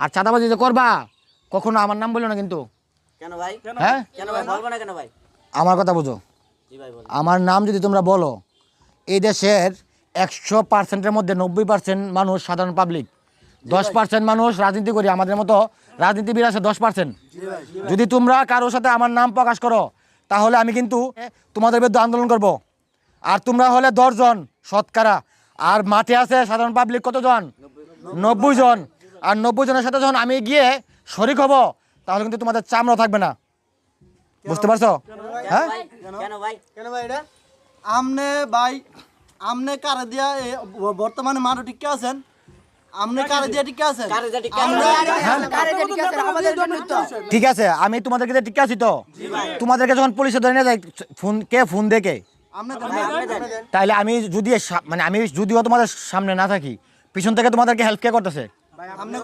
আর চাঁদাবাজি যে করবা কখনো আমার নাম বলল না কিন্তু। কেন ভাই? হ্যাঁ? কেন ভাই? বলব না কেন ভাই? আমার কথা বুঝো। জি ভাই বল আমার নাম যদি তোমরা বলো এই দেশের একশো পার্সেন্টের মধ্যে নব্বই পার্সেন্ট মানুষ সাধারণ পাবলিক দশ পার্সেন্ট মানুষ রাজনীতি করি আমাদের মতো রাজনীতিবিদ আছে দশ পার্সেন্ট। যদি তোমরা কারোর সাথে আমার নাম প্রকাশ করো তাহলে আমি কিন্তু তোমাদের বিরুদ্ধে আন্দোলন করব। আর তোমরা হলে দশজন শতকরা। আর মাঠে আছে সাধারণ পাবলিক কতজন? নব্বই জন। আর নব্বই জনের সাথে যখন আমি গিয়ে শরিক হব তাহলে কিন্তু তোমাদের চামড়া থাকবে না। বুঝতে পারছ? হ্যাঁ? ভাই? কেন ভাই? কেন ভাই এটা? আমনে ভাই আমনে কারে দিয়া বর্তমানে মাঠে টিকে আছেন? আমনে কারে দিয়া টিকে আছেন? কারে যেটি কেন ঠিক আছে আমি তোমাদেরকে ঠিক আছি তো? তোমাদেরকে যখন পুলিশে ধরে নিয়ে যায় ফোন কে ফোন দেখে? তাইলে আমি যদি মানে আমি যদিও তোমাদের সামনে না থাকি পিছন থেকে তোমাদেরকে হেল্প কে করতেছে? हमने